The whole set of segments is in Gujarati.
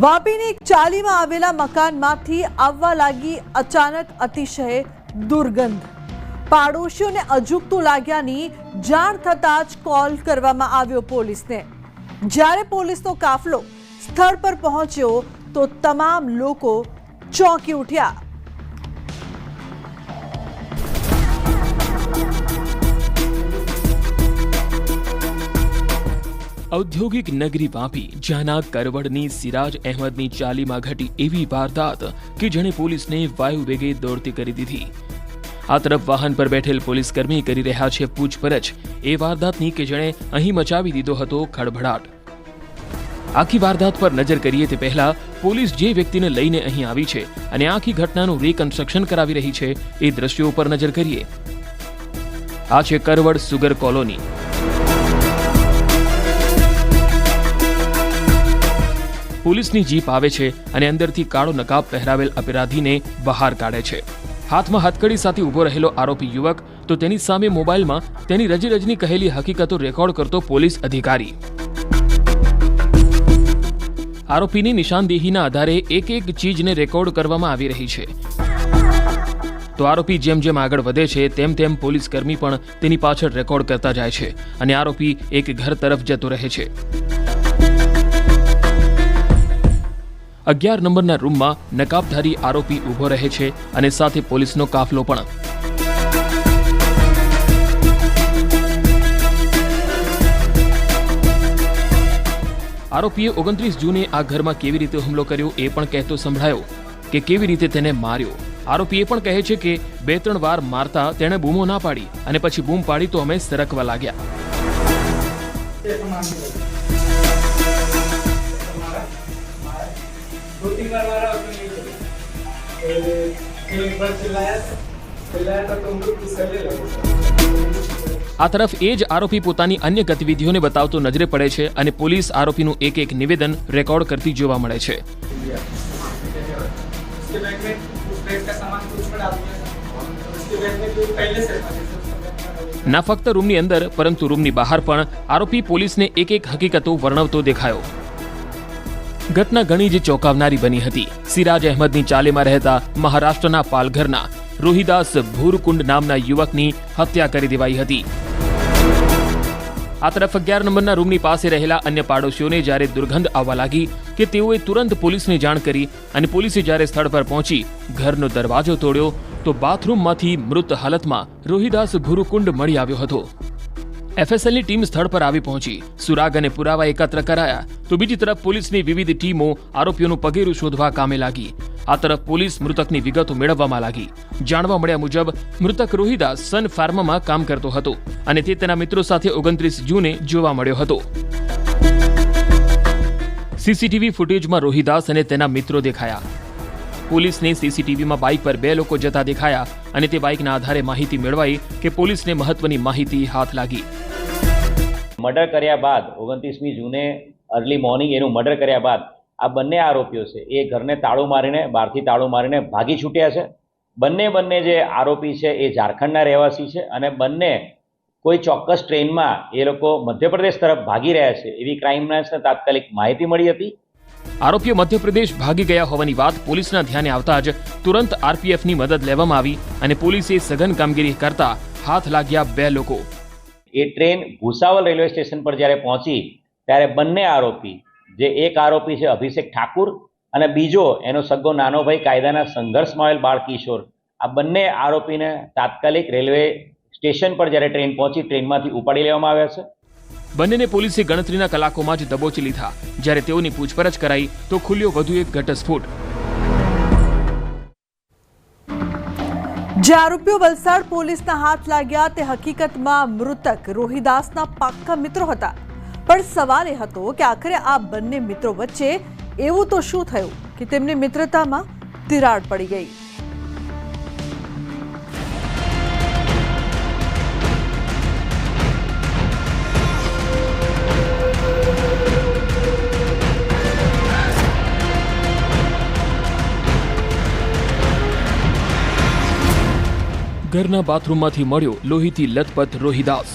વાપીની એક ચાલીમાં આવેલા મકાનમાંથી આવવા લાગી અચાનક અતિશય દુર્ગંધ. પાડોશીઓને અજુકતું લાગ્યાની જાણ થતાં જ કોલ કરવામાં આવ્યો પોલીસને. જ્યારે પોલીસનો કાફલો સ્થળ પર પહોંચ્યો તો તમામ લોકો ચોંકી ઉઠ્યા. ઔદ્યોગિક નગરી વાપી, જ્યાંના કરવડની સિરાજ અહેમદની ચાલીમાં ઘટી એવી વારદાત કે જેણે પોલીસને વાયુ દોડતી કરી દીધી. આ તરફ વાહન પર બેઠેલ પોલીસકર્મી કરી રહ્યા છે પૂછપરછ. એ વારદાતની કે જેણે અહીં મચાવી દીધો હતો ખળભળાટ. આખી વારદાત પર નજર કરીએ તે પહેલા પોલીસ જે વ્યક્તિને લઈને અહીં આવી છે અને આખી ઘટનાનું રીકન્સ્ટ્રક્શન કરાવી રહી છે એ દ્રશ્યો પર નજર કરીએ. આ છે કરવડ સુગર કોલોની. પોલીસની જીપ આવે છે અને અંદરથી કાળો નકાબ પહેરાવેલ અપરાધીને બહાર કાઢે છે. હાથમાં હથકડી સાથે ઊભો રહેલો આરોપી યુવક તો તેની સામે મોબાઈલમાં તેની રજી રજની કહેલી હકીકતો રેકોર્ડ કરતો પોલીસ અધિકારી. આરોપીની નિશાનદેહીના આધારે એક એક ચીજને રેકોર્ડ કરવામાં આવી રહી છે. તો આરોપી જેમ જેમ આગળ વધે છે, તેમ તેમ પોલીસ કર્મી પણ તેની પાછળ રેકોર્ડ કરતા જાય છે અને આરોપી એક ઘર તરફ જતો રહે છે. અગિયાર નંબરના રૂમમાં નકાબધારી આરોપી ઊભો રહે છે અને સાથે પોલીસનો કાફલો પણ. આરોપીએ ઓગણત્રીસ જૂને આ ઘરમાં કેવી રીતે હુમલો કર્યો એ પણ કહેતો સંભળાયો કે કેવી રીતે તેને માર્યો. આરોપી એ પણ કહે છે કે બે ત્રણ વાર મારતા તેણે બૂમો ના પાડી અને પછી બૂમ પાડી તો અમે સરકવા લાગ્યા. दो तीन बार मारा उसने नहीं चला फिर एक बार चिल्लाया चिल्लाया था तो हम लोग फिसलने लगे આ તરફ એ જ આરોપી પોતાની અન્ય ગતિવિધિઓને બતાવતો નજરે પડે છે અને પોલીસ આરોપીનું એક એક નિવેદન રેકોર્ડ કરતી જોવા મળે છે उसके बैग में उस बैग का सामान कुछ में डाल दिया था उसके बैग में जो पहले से था जैसे उसका बैग में डाल दिया। ના ફક્ત રૂમની અંદર પરંતુ રૂમની બહાર પણ આરોપી પોલીસને એક એક હકીકતો વર્ણવતો દેખાયો ઘટના ઘણી જ ચોંકાવનારી બની હતી. સિરાજ અહેમદની ચાલેમાં રહેતા મહારાષ્ટ્રના પાલઘરના રોહિદાસ ભૂરકુંડ નામના યુવકની હત્યા કરી દેવાઈ હતી. આ તરફ અગિયાર નંબરના રૂમની પાસે રહેલા અન્ય પાડોશીઓને જ્યારે દુર્ગંધ આવવા લાગી કે તેઓએ તુરંત પોલીસને જાણ કરી અને પોલીસે જ્યારે સ્થળ પર પહોંચી ઘરનો દરવાજો તોડ્યો, તો બાથરૂમમાંથી મૃત હાલતમાં રોહિદાસ ભુરુકુંડ મળી આવ્યો હતો. એફએસએલની ટીમ સ્થળ પર આવી પહોંચી. સુરાગ અને પુરાવા એકત્ર કરાયા. તો બીજી તરફ પોલીસની વિવિધ ટીમો આરોપીઓનું પગેરું શોધવા કામે લાગી. આ તરફ પોલીસ મૃતકની વિગતો મેળવવામાં લાગી. જાણવા મળ્યા મુજબ, મૃતક રોહિદાસ સન ફાર્મમાં કામ કરતો હતો અને તે તેના મિત્રો સાથે ઓગણત્રીસ જૂને જોવા મળ્યો હતો. સીસીટીવી ફૂટેજમાં રોહિદાસ અને તેના મિત્રો દેખાયા. પોલીસને સીસીટીવીમાં બાઇક પર બે લોકો જતા દેખાયા અને તે બાઇકના આધારે માહિતી મેળવાઈ કે પોલીસને મહત્વની માહિતી હાથ લાગી. મર્ડર કર્યા બાદ ઓગણત્રીસમી જૂને અર્લી મોર્નિંગ એનું મર્ડર કર્યા બાદ આ બંને આરોપીઓ છે, એ ઘરને તાળું મારીને, બહારથી તાળું મારીને ભાગી છૂટ્યા છે. બંને બંને જે આરોપી છે, એ ઝારખંડના રહેવાસી છે અને બંને કોઈ ચોક્કસ ટ્રેનમાં એ લોકો મધ્યપ્રદેશ તરફ ભાગી રહ્યા છે એવી ક્રાઇમ બ્રાન્ચને તાત્કાલિક માહિતી મળી હતી. આરોપીઓ મધ્યપ્રદેશ ભાગી ગયા હોવાની વાત પોલીસના ધ્યાને આવતા જ તુરંત આરપીએફની મદદ લેવામાં આવી અને પોલીસે સઘન કામગીરી કરતા હાથ લાગ્યા બે લોકો. એ ટ્રેન ભૂસાવલ રેલવે સ્ટેશન પર જ્યારે પહોંચી, ત્યારે બંને આરોપી, જે એક આરોપી છે અભિષેક ઠાકુર અને બીજો એનો સગ્ગો નાનો ભાઈ કાયદાના સંઘર્ષમાં આવેલ બાળકિશોર આ બંને આરોપીને તાત્કાલિક રેલવે સ્ટેશન પર જ્યારે ટ્રેન પહોંચી, ટ્રેનમાંથી ઉપાડી લેવામાં આવ્યા છે. બંનેને પોલીસે ગણતરીના કલાકોમાં જ દબોચી લીધા. જ્યારે તેઓની પૂછપરછ કરાઈ, તો ખુલ્યો વધુ એક ઘટસ્ફોટ. જે આરોપીઓ વલસાડ પોલીસના હાથ લાગ્યા, તે હકીકતમાં મૃતક રોહિદાસના પાક્કા મિત્રો હતા. પણ સવાલ એ હતો કે આખરે આ બંને મિત્રો વચ્ચે એવું તો શું થયું કે તેમની મિત્રતામાં તિરાડ પડી ગઈ? ઘરના બાથરૂમમાંથી મળ્યો લોહીથી લથપથ રોહિદાસ.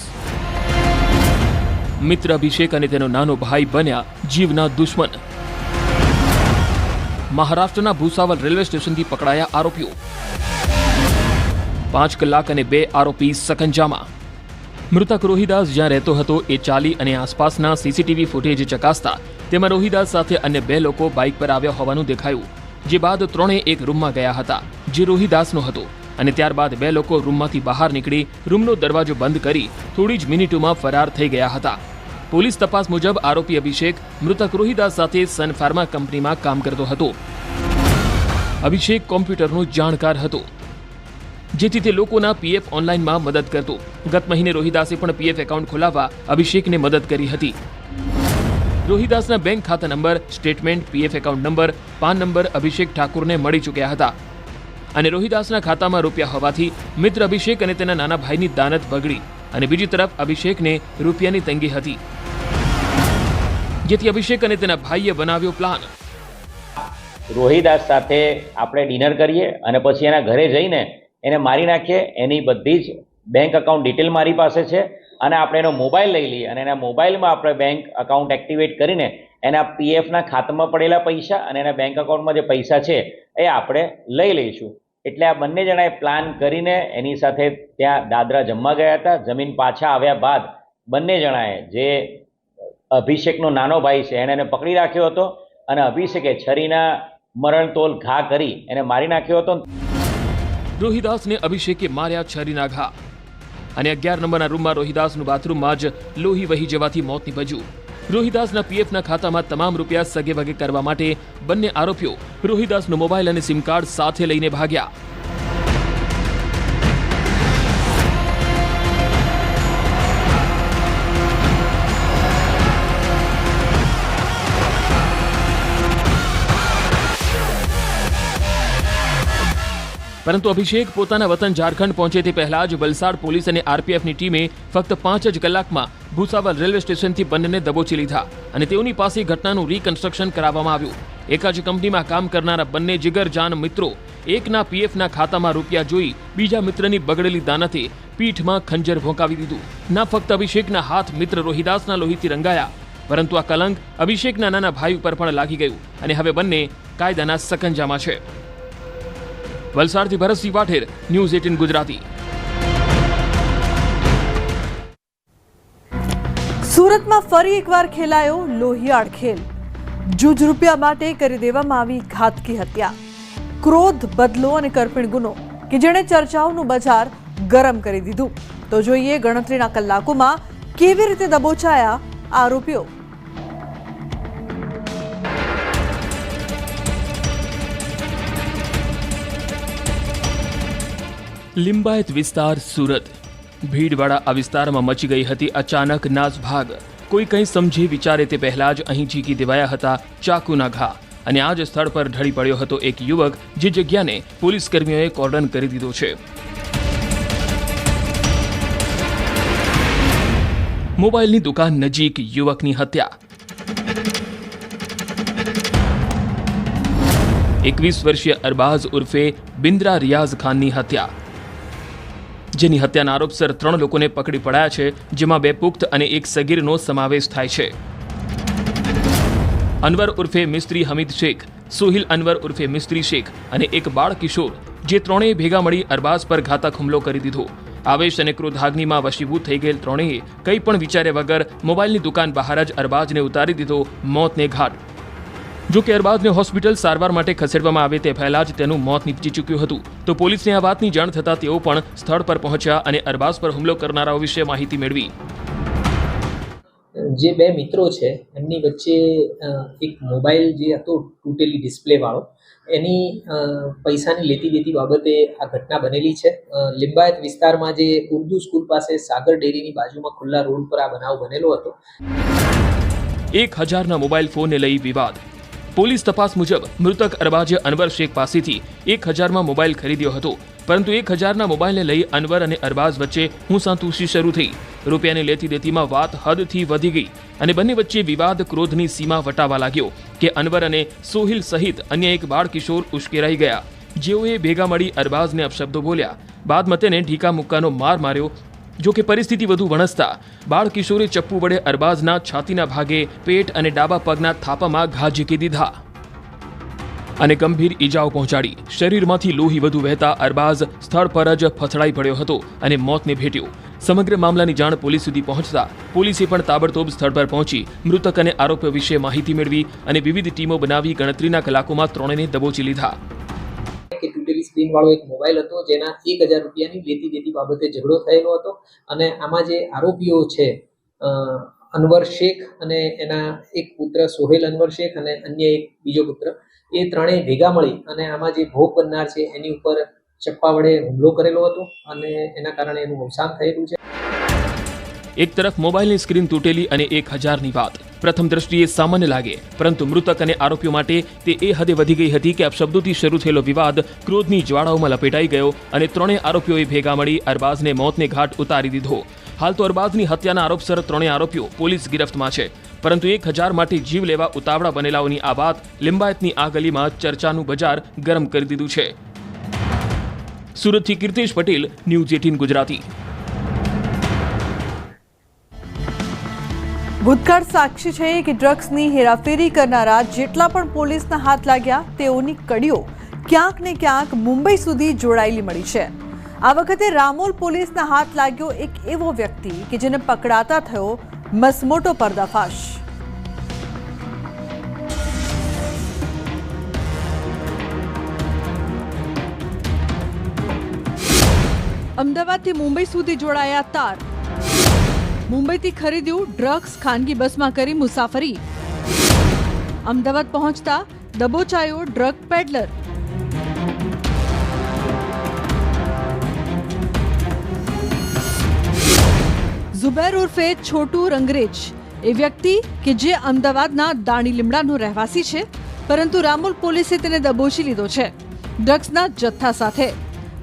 મિત્ર અભિષેક અને તેનો નાનો ભાઈ બન્યા જીવના દુશ્મન. મહારાષ્ટ્રના ભૂસાવલ રેલવે સ્ટેશનથી પકડાયા આરોપીઓ. પાંચ કલાક અને બે આરોપી સકંજામાં. મૃતક રોહિદાસ જ્યાં રહેતો હતો એ ચાલી અને આસપાસના સીસીટીવી ફૂટેજ ચકાસતા તેમાં રોહિદાસ સાથે અન્ય બે લોકો બાઇક પર આવ્યા હોવાનું દેખાયું, જે બાદ ત્રણેય એક રૂમમાં ગયા હતા, જે રોહિદાસનો હતો. અને ત્યારબાદ બે લોકો રૂમમાંથી બહાર નીકળી રૂમનો દરવાજો બંધ કરી થોડી જ મિનિટોમાં ફરાર થઈ ગયા હતા. પોલીસ તપાસ મુજબ આરોપી અભિષેક મૃતક રોહિદાસ સાથે સન ફાર્મા કંપનીમાં કામ કરતો હતો. અભિષેક કોમ્પ્યુટરનો જાણકાર હતો, જેથી તે લોકોના પીએફ ઓનલાઈનમાં મદદ કરતો. ગત મહિને રોહિદાસે પણ પીએફ એકાઉન્ટ ખોલાવવા અભિષેકને મદદ કરી હતી. રોહિદાસના બેંક ખાતા number, statement, PF account number, PAN number Abhishek ઠાકુરને મળી ચૂક્યા હતા. અને રોહિદાસના ખાતામાં રૂપિયા હોવાથી મિત્ર અભિષેક અને તેના નાના ભાઈની દાનત બગડી અને બીજી તરફ અભિષેકને રૂપિયાની તંગી હતી. જેથી અભિષેક અને તેના ભાઈએ બનાવ્યો પ્લાન રોહિદાસ સાથે આપણે ડિનર કરીએ અને પછી એના ઘરે જઈને એને મારી નાખીએ. એની બધી જ બેંક અકાઉન્ટ ડિટેલ મારી પાસે છે અને આપણે એનો મોબાઈલ લઈ લઈએ અને એના મોબાઈલમાં આપણે બેંક અકાઉન્ટ એક્ટિવેટ કરીને એના પીએફના ખાતામાં પડેલા પૈસા અને એના બેંક અકાઉન્ટમાં જે પૈસા છે એ આપણે લઈ લઈશું. એટલે આ બંને જણાએ પ્લાન કરીને એની સાથે ત્યાં દાદરા જમવા ગયા હતા. જમીન પાછા આવ્યા બાદ બંને જણાએ જે અભિષેકનો નાનો ભાઈ છે એણે એને પકડી રાખ્યો હતો અને અભિષેકે છરીના મરણતોલ ઘા કરી એને મારી નાખ્યો હતો. રોહિદાસને અભિષેકે માર્યા છરીના ઘા. અને અગિયાર નંબરના રૂમમાં રોહિદાસનું બાથરૂમમાં જ લોહી વહી જવાથી મોત નીપજ્યું. રોહિદાસના પીએફના ખાતામાં તમામ રૂપિયા સગે વગે કરવા માટે બંને આરોપીઓ રોહિદાસનો મોબાઈલ અને સિમ કાર્ડ સાથે લઈને ભાગ્યા. પરંતુ અભિષેક પોતાના વતન ઝારખંડ પહોંચે તે પહેલા જ વલસાડ પોલીસ અને આરપીએફની ટીમે ફક્ત પાંચ જ કલાકમાં ભૂસાવલ રેલવે સ્ટેશનથી બંનેને દબોચી લીધા અને તેઓની પાસે ઘટનાનું રીકન્સ્ટ્રક્શન કરાવવામાં આવ્યું. એક જ કંપનીમાં કામ કરનારા બંને જીગરજાન મિત્રો એકના પીએફના ખાતામાં રૂપિયા જોઈ બીજા મિત્રની બગડેલી દાનતે પીઠમાં ખંજર ભોંકાવી દીધું. ના ફક્ત અભિષેકના હાથ મિત્ર રોહિદાસના લોહીથી રંગાયા, પરંતુ આ કલંક અભિષેકના નાના ભાઈ ઉપર પણ લાગી ગયું અને હવે બંને કાયદાના સકંજામાં છે. વલસાડથી ભરતસિંહ વાઠેર ન્યૂઝ એટીન ગુજરાતી. સુરતમાં ફરી એકવાર ખેલાયો લોહિયાળ ખેલ. જૂજ રૂપિયા માટે કરી દેવામાં આવી ઘાતકી હત્યા. ક્રોધ, બદલો અને કરપીણ ગુનો, કે જેણે ચર્ચાઓનું બજાર ગરમ કરી દીધું. તો જોઈએ ગણતરીના કલાકોમાં કેવી રીતે દબોચાયા આરોપીઓ. લિંબાયત વિસ્તાર સુરત. ભીડવાળા આ વિસ્તારમાં મચી ગઈ હતી અચાનક નાસભાગ. કોઈ કંઈ સમજી વિચારે તે પહેલાં જ અહીં ચીકી દેવાયા હતા ચાકુના ઘા. અને આ જ સ્થળ પર ઢળી પડ્યો હતો એક યુવક જે જગ્યાને પોલીસ કર્મીઓએ કોર્ડન કરી દીધો છે. મોબાઈલની દુકાન નજીક યુવકની હત્યા. એકવીસ વર્ષીય અરબાઝ ઉર્ફે બિન્દ્રા રિયાઝ ખાનની હત્યા. જેની હત્યાના આરોપસર ત્રણ લોકોને પકડી પડાયા છે, જેમાં બે પુખ્ત અને એક સગીરનો સમાવેશ થાય છે. અનવર ઉર્ફે મિસ્ત્રી હમીદ શેખ, સોહિલ અનવર ઉર્ફે મિસ્ત્રી શેખ અને એક બાળ કિશોર, જે ત્રણેય ભેગા મળી અરબાઝ પર ઘાતક હુમલો કરી દીધો. આવેશ અને ક્રોધાગ્નિમાં વશીભૂત થઈ ગયેલ ત્રણેય કંઈ પણ વિચાર્યા વગર મોબાઈલની દુકાન બહાર જ અરબાઝને ઉતારી દીધો, મોતને ઘાટ જો કે અરબાઝને હોસ્પિટલ સારવાર માટે ખસેડવામાં આવે તે પહેલા જ તેનું મોત નીપજી ચૂક્યું હતું. તો પોલીસને આ વાતની જાણ થતાં તેઓ પણ સ્થળ પર પહોંચ્યા અને અરબાઝ પર હુમલો કરનારાઓ વિશે માહિતી મેળવી. જે બે મિત્રો છે એમની વચ્ચે એક મોબાઈલ જે હતો તૂટેલી ડિસ્પ્લે વાળો એની પૈસાની લેતી દેતી બાબતે આ ઘટના બનેલી છે. લિંબાયત વિસ્તારમાં જે ઉર્દુ સ્કૂલ પાસે સાગર ડેરીની બાજુમાં ખુલ્લા રોડ પર આ બનાવ બનેલો હતો. એક હજારના મોબાઈલ ફોનને લઈ વિવાદ. પોલીસ તપાસ મુજબ મૃતક અરબાજે અનવર શેખ પાસેથી એક હજારમાં મોબાઈલ ખરીદ્યો હતો. પરંતુ એક હજારના મોબાઈલને લઈ અનવર અને અરબાઝ વચ્ચે હુંસાતુસી શરૂ થઈ. રૂપિયાની લેતી દેતીમાં વાત હદથી વધી ગઈ અને બંને વચ્ચે વિવાદ ક્રોધની સીમા વટાવા લાગ્યો કે અનવર અને સોહિલ સહિત અન્ય એક બાળ કિશોર ઉશ્કેરાઈ ગયા. જેઓએ ભેગા મળી અરબાઝને અપશબ્દો બોલ્યા. બાદ મતેને ઢીકા મુક્કાનો માર માર્યો જો કે પરિસ્થિતિ વધુ વણસતા, બાળ કિશોરે ચપ્પુ વડે અરબાઝના છાતીના ભાગે પેટ અને ડાબા પગના થાપામાં ઘા ઝીકી દીધા. અને ગંભીર ઈજાઓ પહોંચાડી. શરીરમાંથી લોહી વધુ વહેતા અરબાઝ સ્થળ પર જ ફસડાઈ પડ્યો હતો અને મોતને ભેટ્યો. સમગ્ર મામલાની જાણ પોલીસ સુધી પહોંચતા, પોલીસે પણ તાબડતોબ સ્થળ પર પહોંચી, મૃતક અને આરોપીઓ વિશે માહિતી મેળવી અને વિવિધ ટીમો બનાવી ગણતરીના કલાકોમાં ત્રણેયને દબોચી લીધા. કે તૂટેલી સ્ક્રીન વાળો એક મોબાઈલ હતો, જેના એક હજાર રૂપિયાની લેતી દેતી બાબતે ઝઘડો થયેલો હતો. અને આમાં જે આરોપીઓ છે અનવર શેખ અને એના એક પુત્ર સોહેલ અનવર શેખ અને અન્ય એક બીજો પુત્ર, એ ત્રણેય ભેગા મળી અને આમાં જે ભોગ બનનાર છે, એની ઉપર ચપ્પા વડે હુમલો કરેલો હતો અને એના કારણે એનું અવસાન થયેલું છે. એક તરફ મોબાઈલની સ્ક્રીન તૂટેલી અને એક હજારની વાત. પ્રથમ દ્રષ્ટિએ સામાન્ય લાગે, પરંતુ મૃતક અને આરોપીઓ માટે તે એ હદે વધી ગઈ હતી કે અપશબ્દોથી શરૂ થયેલો વિવાદ ક્રોધની જ્વાળાઓમાં લપેટાઈ ગયો અને ત્રણેય આરોપીઓએ ભેગા મળી અરબાઝને મોતને ઘાટ ઉતારી દીધો. હાલ તો અરબાઝની હત્યાના આરોપસર ત્રણેય આરોપીઓ પોલીસ ગિરફ્તમાં છે, પરંતુ એક હજાર માટે જીવ લેવા ઉતાવળા બનેલાઓની આ વાત લિંબાયતની આ ગલીમાં ચર્ચાનું બજાર ગરમ કરી દીધું છે. સુરતથી કીર્તિશ પટેલ, ન્યૂઝ એટીન ગુજરાતી. ભૂતકાળ સાક્ષી છે કે ડ્રગ્સની હેરાફેરી કરનારા જેટલા પણ પોલીસના હાથ લાગ્યા, તેઓની કડીઓ ક્યાંક ને ક્યાંક મુંબઈ સુધી જોડાયેલી મળી છે. આ વખતે રામોલ પોલીસના હાથ લાગ્યો એક એવો વ્યક્તિ કે જેને પકડાતા થયો મસમોટો પર્દાફાશ. અમદાવાદથી મુંબઈ સુધી જોડાયા તાર. મુંબઈથી ખરીદ્યું ડ્રગ્સ ખાનગી બસમાં કરી મુસાફરી. અમદાવાદ પહોંચતા દબોચાયો ડ્રગ પેડલર. ઝુબેર ઉર્ફે છોટુ રંગરેજ. એ વ્યક્તિ કે જે અમદાવાદના દાણી લીમડાનો રહેવાસી છે, પરંતુ રામોલ પોલીસે તેને દબોચી લીધો છે. ડ્રગ્સના જથ્થા સાથે.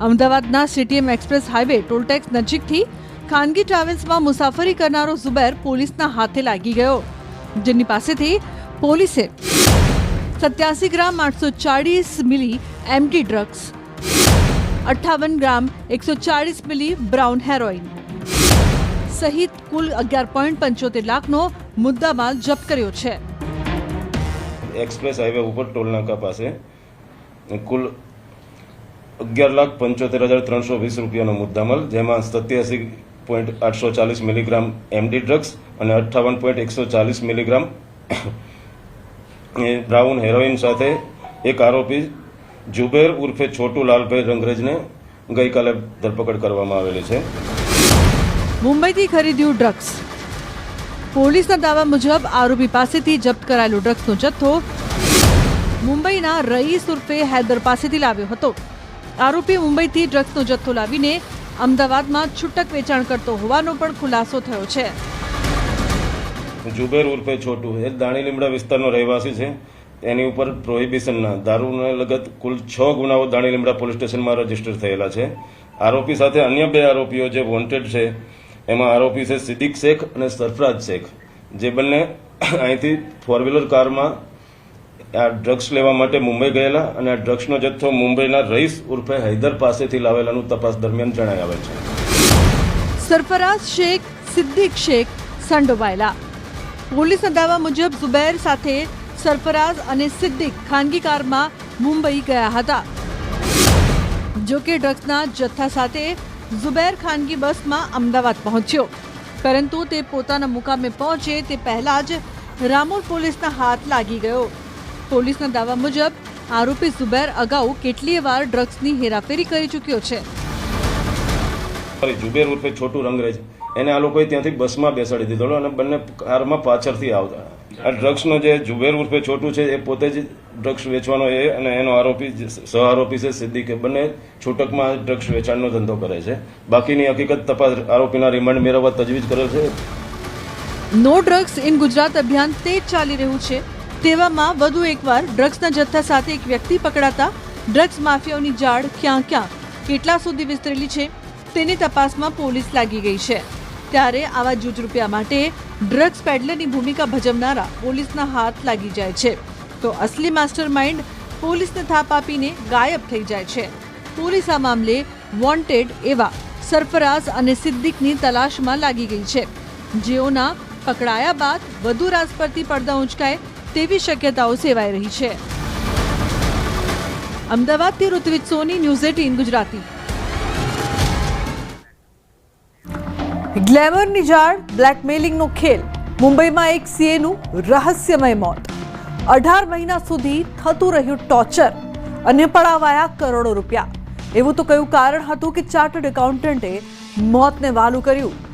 અમદાવાદના સીટીએમ એક્સપ્રેસ હાઈવે ટોલટેક્સ નજીકથી ખાનગી ટ્રાવેલ્સમાં મુસાફરી કરનારો ઝુબેર પોલીસના હાથે લાગી ગયો, જેની પાસેથી પોલીસે સત્યાસી ગ્રામ આઠસો ચાળીસ મિલી એમટી ડ્રગ્સ, અઠ્ઠાવન ગ્રામ એકસો ચાળીસ મિલી બ્રાઉન હેરોઇન સહિત કુલ અગિયાર પોઈન્ટ પંચોતેર લાખનો મુદ્દામાલ જપ્ત કર્યો છે. એક્સપ્રેસ હાઈવે ઉપર ટોલનાકા પાસે કુલ અગિયાર લાખ પંચોતેર હજાર ત્રણસો વીસ રૂપિયાનો મુદ્દામાલ, જેમાં સત્યાસી પોઈન્ટ આઠસો ચાલીસ મિલીગ્રામ એમડી ડ્રગ્સ અને અઠ્ઠાવન પોઈન્ટ એકસો ચાલીસ મિલીગ્રામ બ્રાઉન હેરોઇન સાથે એક આરોપી જુબેર ઉર્ફે છોટુ લાલભાઈ રંગરેજને ગઈકાલે ધરપકડ કરવામાં આવેલી છે. મુંબઈથી ખરીદ્યું ડ્રગ્સ પોલીસના દાવા મુજબ આરોપી પાસેથી જપ્ત કરાયેલો ડ્રગ્સનો જથ્થો મુંબઈના રઈસ ઉર્ફે હૈદર પાસેથી લાવ્યો હતો. આરોપી મુંબઈથી ડ્રગ્સનો જથ્થો લાવીને અમદાવાદમાં છૂટક વેચાણ કરતો હોવાનો પણ ખુલાસો થયો છે. જુબેર ઉર્ફે છોટુ એ દાણી લીમડા વિસ્તારનો રહેવાસી છે. એની ઉપર પ્રોહિબિશનના દારૂને લગત કુલ છ ગુનાઓ દાણી લીમડા પોલીસ સ્ટેશનમાં રજિસ્ટર થયેલા છે. આરોપી સાથે અન્ય બે આરોપીઓ જે વોન્ટેડ છે, એમાં આરોપી છે સિદ્દીક શેખ અને સરફરાજ શેખ. જે બંને અહીંથી ફોર વ્હીલર કારમાં આ ડ્રગ્સ લેવા માટે મુંબઈ ગયેલા અને આ ડ્રગ્સનો જથ્થો મુંબઈના રઈસ ઉર્ફે હૈદર પાસેથી લાવેલાનું તપાસ દરમિયાન જણાઈ આવે છે. સરફરાઝ શેખ, સિદ્દીક શેખ, સંડોવાયેલા. પોલીસના દાવા મુજબ ઝુબેર સાથે સરફરાઝ અને સિદ્દીક ખાનગી કારમાં મુંબઈ ગયા હતા. જો કે ડ્રગ્સના જથ્થા સાથે ઝુબેર ખાનગી બસમાં અમદાવાદ પહોંચ્યો. પરંતુ તે પોતાના મુકામે પહોંચે તે પહેલા જ રામોલ પોલીસના હાથ લાગી ગયો. પોલીસના દાવા મુજબ આરોપી ઝુબેર અગાઉ કેટલીય વાર ડ્રગ્સની હેરાફેરી કરી ચૂક્યો છે. ઝુબેર ઉર્ફે છોટું રંગરેજ. એને આ લોકોએ ત્યાંથી બસમાં બેસાડી દીધો અને બંને કારમાં પાછળથી આવતા. આ ડ્રગ્સનો જે જુબેર ઉર્ફે છોટું છે એ પોતે જ ડ્રગ્સ વેચવાનો એ અને એનો આરોપી સહ આરોપી છે સિદ્દીક બંને છૂટકમાં ડ્રગ્સ વેચાણનો ધંધો કરે છે. બાકીની હકીકત તપાસ આરોપીના રિમાન્ડ મેળવવા તજવીજ કરે છે. નો ડ્રગ્સ ઇન ગુજરાત અભિયાન તેજ ચાલી રહ્યું છે. તેવામાં વધુ એકવાર ડ્રગ્સના જથ્થા સાથે એક વ્યક્તિ પકડાતા ડ્રગ્સ માફિયાઓની જાળ ક્યાં ક્યાં કેટલા સુધી વિસ્તરેલી છે તેની તપાસમાં પોલીસ લાગી ગઈ છે. ત્યારે આવા જૂજ રૂપિયા માટે ડ્રગ્સ પેડલરની ભૂમિકા ભજવનારા પોલીસના હાથ લાગી જાય છે. તો અસલી માસ્ટર માઇન્ડ પોલીસને થાપ આપીને ગાયબ થઈ જાય છે. પોલીસ આ મામલે વોન્ટેડ એવા સરફરાઝ અને સિદ્દીકની તલાશમાં લાગી ગઈ છે. જેઓના પકડાયા બાદ વધુ રાસ પરથી પડદા ઉંચકાય તેવી શક્યતાઓ સેવાઈ રહી છે. અમદાવાદથી ઋત્વિજ સોની, ન્યૂઝ એટીન, ગુજરાતી. ગ્લેમરની જાળ બ્લેકમેલિંગનો ખેલ. મુંબઈમાં એક સીએનું રહસ્યમય મોત. અઢાર મહિના સુધી થતું રહ્યું ટોર્ચર અને પડાવાયા કરોડો રૂપિયા. એવું તો કયું કારણ હતું કે ચાર્ટર્ડ એકાઉન્ટન્ટે મોતને વાલું કર્યું.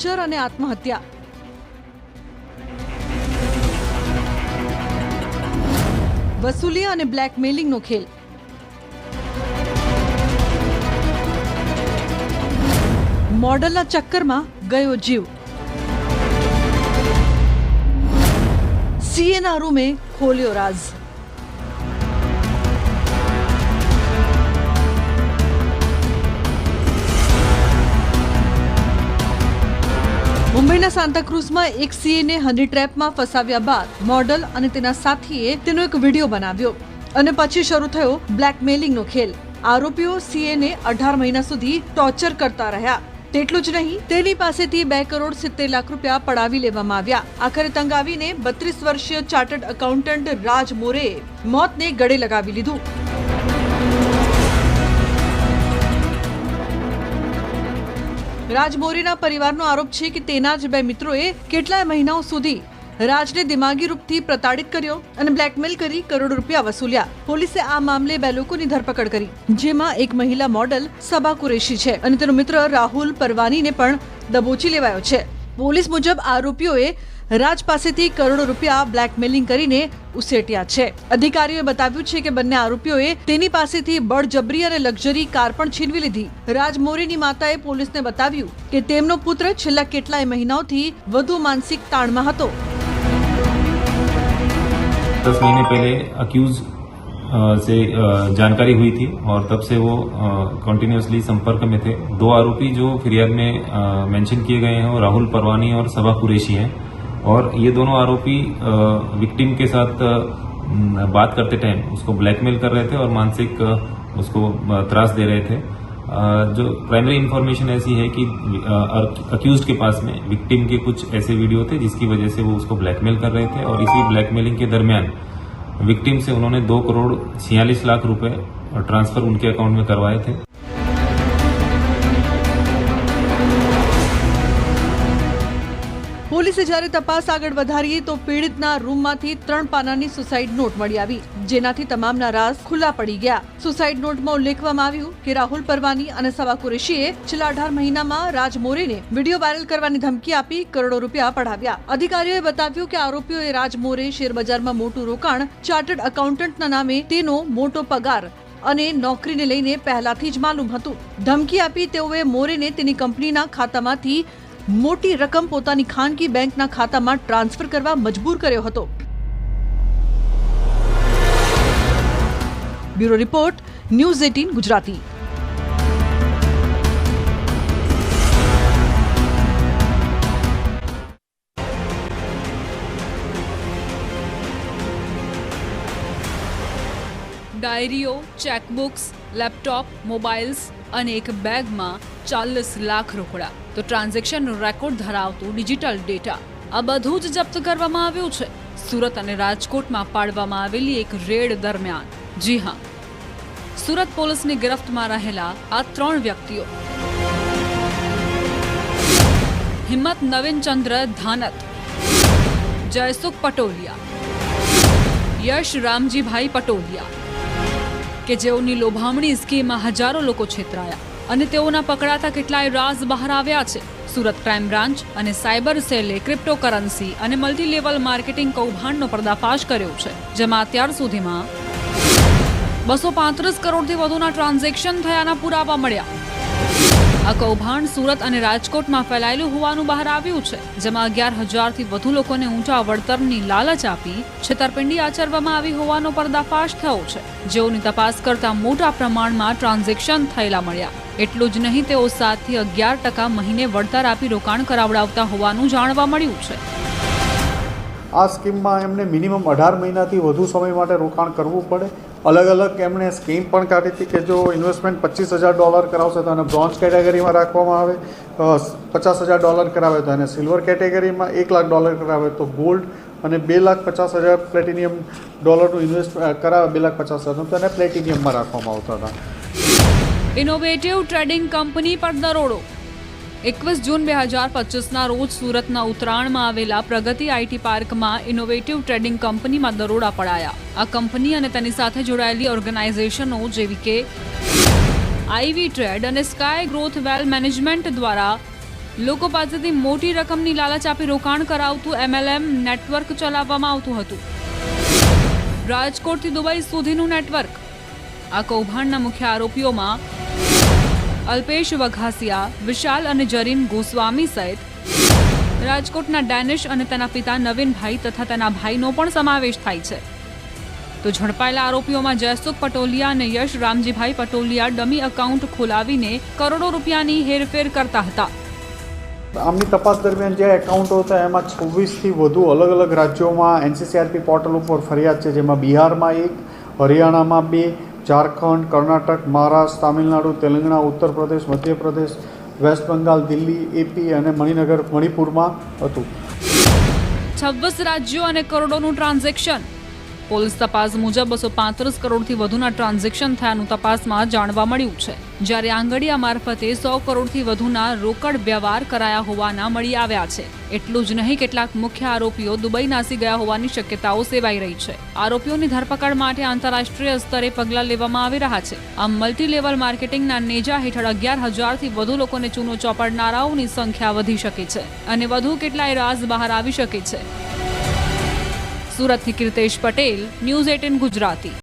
ટોર્ચર અને આત્મહત્યા. વસૂલી અને બ્લેકમેલિંગનો ખેલ. મોડલના ચક્કરમાં ગયો જીવ. સીએના રૂમે ખોલ્યો રાઝ મુંબઈના સાંતાક્રુઝમાં એક સીએને હની ટ્રેપમાં ફસાવ્યા બાદ મોડલ અને તેના સાથીએ તેનો એક વીડિયો બનાવ્યો અને પછી શરૂ થયો બ્લેકમેલિંગનો ખેલ. આરોપીઓ સીએને અઢાર મહિના સુધી ટોર્ચર કરતા રહ્યા. તેટલું જ નહીં, તેની પાસેથી બે કરોડ સિત્તેર લાખ રૂપિયા પડાવી લેવામાં આવ્યા. આખરે તંગ આવીને બત્રીસ વર્ષીય ચાર્ટર્ડ એકાઉન્ટન્ટ રાજ મોરેએ મોતને ગળે લગાવી લીધું. રાજમોરીના પરિવારનો આરોપ છે કે તેના જ બે મિત્રોએ કેટલાય મહિનાઓ સુધી રાજને દિમાગી રૂપથી પ્રતાડિત કર્યો અને બ્લેકમેલ કરી કરોડો રૂપિયા વસૂલ્યા. પોલીસે આ મામલે બે લોકોની ધરપકડ કરી, જેમાં એક મહિલા મોડલ સબા કુરેશી છે અને તેનો મિત્ર રાહુલ પરવાનીને પણ દબોચી લેવાયો છે. પોલીસ મુજબ આરોપીઓએ રાજ પાસેથી કરોડો રૂપિયા બ્લેકમેલિંગ કરીને ઉસેટ્યા છે અધિકારીઓએ બતાવ્યું છે કે બંને આરોપીઓએ તેની પાસેથી બળજબરી અને લક્ઝરી કાર પણ છીનવી લીધી રાજ મોરીની માતાએ પોલીસને બતાવ્યું કે તેમનો પુત્ર છેલ્લા કેટલાય મહિનાઓથી વધુ માનસિક તાણમાં હતો दस महीने पहले अक्यूज से अ, जानकारी हुई थी और तब से वो कंटिन्यूसली संपर्क में थे दो आरोपी जो फिरियाद में मेंशन किए गए हैं वो राहुल परवानी और सबा कुरैशी हैं और ये दोनों आरोपी विक्टिम के साथ बात करते टाइम उसको ब्लैकमेल कर रहे थे और मानसिक उसको त्रास दे रहे थे। जो प्राइमरी इन्फॉर्मेशन ऐसी है कि अक्यूज के पास में विक्टिम के कुछ ऐसे वीडियो थे जिसकी वजह से वो उसको ब्लैकमेल कर रहे थे और इसी ब्लैकमेलिंग के दरमियान विक्टिम से उन्होंने दो करोड़ छियालीस लाख रुपए ट्रांसफ़र उनके अकाउंट में करवाए थे। પોલીસે જ્યારે તપાસ આગળ વધારી તો પીડિતના રૂમમાંથી ત્રણ પાનાની સુસાઇડ નોટ મળી આવી. જેનાથી તમામના રાઝ ખુલ્લા પડી ગયા. સુસાઇડ નોટમાં ઉલ્લેખવામાં આવ્યું કે રાહુલ પરવાની અને સવા કુરેશીએ છેલ્લા અઢાર મહિનામાં રાજ મોરેને વીડિયો વાયરલ કરવાની ધમકી આપી કરોડો રૂપિયા પડાવ્યા. અધિકારીઓએ બતાવ્યું કે આરોપીઓએ રાજ મોરે શેરબજારમાં મોટું રોકાણ, ચાર્ટર્ડ એકાઉન્ટન્ટના નામે તેનો મોટો પગાર અને નોકરીને લઈને પહેલાથી જ માલુમ હતું. ધમકી આપી તેઓએ મોરેને તેની કંપનીના ખાતામાંથી મોટી રકમ પોતાની ખાનગી બેંકના ખાતામાં ટ્રાન્સફર કરવા મજબૂર કર્યો હતો. Bureau report, news eighteen Gujarati. ડાયરીઓ, ચેકબુક્સ, laptop mobiles અને એક બેગમાં ચાલીસ લાખ રોકડા. તો ટ્રાન્ઝેક્શનનો રેકોર્ડ ધરાવતું ડિજિટલ ડેટા આ બધું જ જપ્ત કરવામાં આવ્યું છે. સુરત અને રાજકોટમાં પાડવામાં આવેલી એક રેડ દરમિયાન. જી હા. સુરત પોલીસની ગિરફ્તમાં રહેલા આ ત્રણ વ્યક્તિઓ. હિંમત નવીનચંદ્ર ધાનત. જયસુખ પટોલિયા. યશ રામજીભાઈ પટોલિયા. કે જેઓની લોભામણી સ્કીમમાં હજારો લોકો છેતરાયા. અને તેઓના પકડાતા કેટલાય રાઝ બહાર આવ્યા છે. સુરત ક્રાઇમ બ્રાન્ચ અને સાયબર સેલે ક્રિપ્ટોકરન્સી અને મલ્ટીલેવલ માર્કેટિંગ કૌભાંડનો પર્દાફાશ કર્યો છે, જેમાં અત્યાર સુધીમાં બસો પાંત્રીસ કરોડથી વધુના ટ્રાન્ઝેક્શન થયાના પુરાવા મળ્યા. આ કૌભાંડ સુરત અને રાજકોટમાં ફેલાયેલું હોવાનું બહાર આવ્યું છે, જેમાં અગિયાર હજારથી વધુ લોકોને ઊંચા વળતરની લાલચ આપી છેતરપિંડી આચરવામાં આવી હોવાનો પર્દાફાશ થયો છે. જેઓની તપાસ કરતા મોટા પ્રમાણમાં ટ્રાન્ઝેક્શન થયેલા મળ્યા. એટલું જ નહીં, તેઓ સાતથી અગિયાર ટકા મહિને વળતર આપી રોકાણ કરાવડાવતા હોવાનું જાણવા મળ્યું છે. આ સ્કીમમાં એમને મિનિમમ અઢાર મહિનાથી વધુ સમય માટે રોકાણ કરવું પડે. અલગ અલગ એમણે સ્કીમ પણ કાઢી હતી કે જો ઇન્વેસ્ટમેન્ટ પચીસ હજાર ડોલર કરાવશે તો એને બ્રોન્ઝ કેટેગરીમાં રાખવામાં આવે પચાસ હજાર ડોલર કરાવે તો એને સિલ્વર કેટેગરીમાં, એક લાખ ડોલર કરાવે તો ગોલ્ડ અને બે લાખ પચાસ હજાર પ્લેટિનિયમ ડોલરનું ઇન્વેસ્ટ કરાવે બે લાખ પચાસ હજારનું તો એને પ્લેટિનિયમમાં રાખવામાં આવતા હતા. ઇનોવેટિવ ટ્રેડિંગ કંપની પર દરોડો. એકવીસ જૂન બે હજાર પચીસના રોજ સુરતના ઉત્તરાયણમાં આવેલા પ્રગતિ આઈટી પાર્કમાં ઇનોવેટિવ ટ્રેડિંગ કંપનીમાં દરોડા પડાયા. આ કંપની અને તેની સાથે જોડાયેલી ઓર્ગેનાઇઝેશનો જેવી કે આઈવી ટ્રેડ અને સ્કાય ગ્રોથ વેલ મેનેજમેન્ટ દ્વારા લોકો પાસેથી મોટી રકમની લાલચ આપી રોકાણ કરાવતું એમએલએમ નેટવર્ક ચલાવવામાં આવતું હતું. રાજકોટથી દુબઈ સુધીનું નેટવર્ક. આ કૌભાંડના મુખ્ય આરોપીઓમાં અલ્પેશ વઘાસિયા, વિશાલ અને જરીન ગોસ્વામી સહિત રાજકોટના ડેનિશ અને તેના પિતા નવીનભાઈ તથા તેના ભાઈનો પણ સમાવેશ થાય છે. તો ઝડપાયેલા આરોપીઓમાં જયસુખ પટોલિયા અને યશ રામજીભાઈ પટોલિયા ડમી એકાઉન્ટ ખોલાવીને કરોડો રૂપિયાની હેરફેર કરતા હતા. આમની તપાસ દરમિયાન જે એકાઉન્ટો હતા એમાં છવ્વીસથી વધુ અલગ અલગ રાજ્યોમાં એનસીસીઆરપી પોર્ટલ ઉપર ફરિયાદ છે, જેમાં બિહારમાં એક, હરિયાણામાં બે ઝારખંડ, કર્ણાટક, મહારાષ્ટ્ર, તામિલનાડુ, તેલંગાણા ઉત્તર પ્રદેશ મધ્યપ્રદેશ, વેસ્ટ બંગાળ, દિલ્હી, એપી અને મણિનગર, મણિપુરમાં હતું. છવ્વીસ રાજ્યો અને કરોડોનું ટ્રાન્ઝેક્શન. પોલીસ તપાસ મુજબ બસો પાંત્રીસ કરોડથી વધુના ટ્રાન્ઝેક્શન થયાનું તપાસમાં જાણવા મળ્યું છે. જ્યારે આંગડિયા મારફતે સો કરોડથી વધુના રોકડ વ્યવહાર કરાયા હોવાના મળી આવ્યા છે. એટલું જ નહીં, કેટલાક મુખ્ય આરોપીઓ દુબઈ નાસી ગયા હોવાની શક્યતાઓ સેવાઈ રહી છે. આરોપીઓની ધરપકડ માટે આંતરરાષ્ટ્રીય સ્તરે પગલાં લેવામાં આવી રહ્યા છે. આમ મલ્ટી લેવલ માર્કેટિંગના નેજા હેઠળ અગિયાર હજારથી વધુ લોકોને ચૂનો ચોપડનારાઓની સંખ્યા વધી શકે છે અને વધુ કેટલાય રાઝ બહાર આવી શકે છે. સુરતથી કીર્તેશ પટેલ ન્યૂઝ એટીન ગુજરાતી.